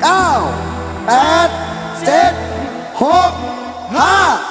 9 8 7 6 5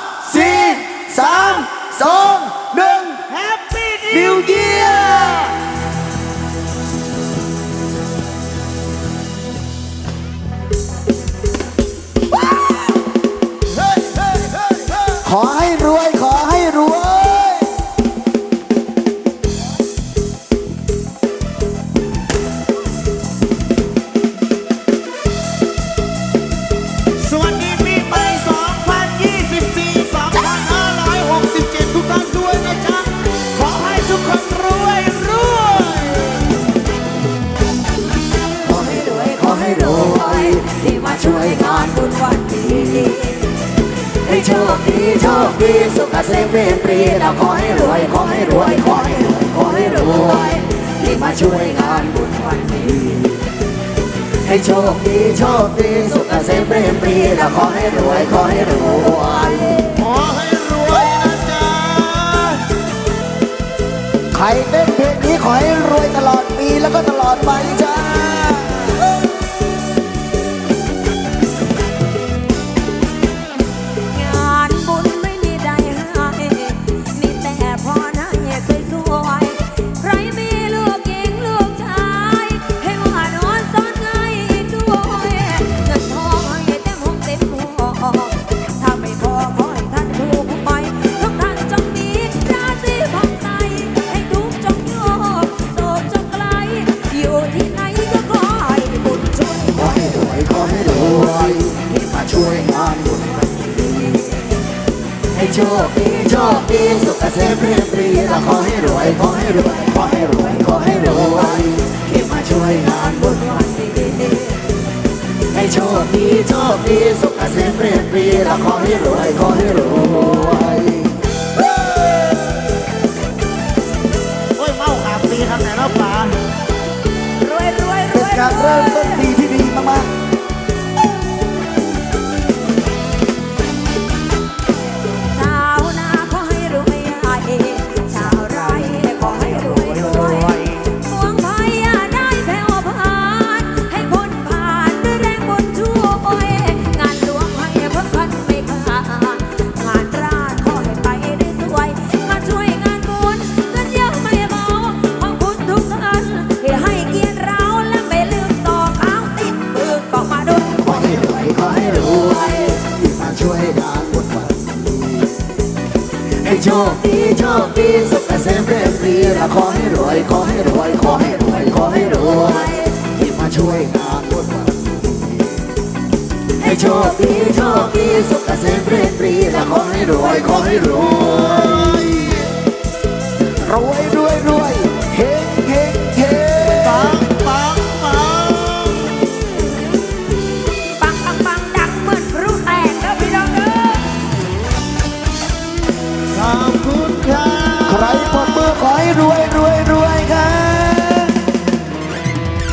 บุญวันนี้ให้โชคดีโชคดีสุขเกษมเรียนปรีแล้วขอให้รวยขอให้รวยขอให้รวยขอให้รวยที่มาช่วยงานบุญวันนี้ให้โชคดีโชคดีสุขเกษมเรียนปรีแล้วขอให้รวยขอให้รวยขอให้รวยนะจ๊ะใครเต้นเพลงนี้ขอให้รวยตลอดปีแล้วก็ตลอดไปจ้า โชคดีโชคดีสุขเกษมเรียบรีและขอให้รวยขอให้รวยขอให้รวยขอให้รวยที่มาช่วยงานบุญวันนี้ให้โชคดีโชคดีสุขเกษมเรียบรีและขอให้รวยขอให้รวยโอ้ยเมาขาปีครับแต่ละป่ารวยรวยรเป็นวยการเริ่มต้นปีที่ดีมากช โชคดีโชคดีสุขเกษมเรียบรีและขอให้รวยขอให้รวยขอให้รวยขอให้รวยที่มาช่วยงานบุญวันนี้ให้โชคดีโชคดีสุขเกษมเรียบรีและขอให้รวยขอให้รวยรวยรวยรวย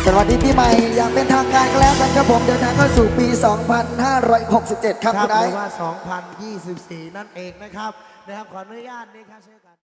สวัสดีปีใหม่อย่างเป็นทางการกันแล้วกันครับผมเดินทางเข้าสู่ปี 2567 ครับคุณไอหรือว่า 2024 นั่นเองนะครับ นะครับ ขออนุญาตนี่ครับเช่นกัน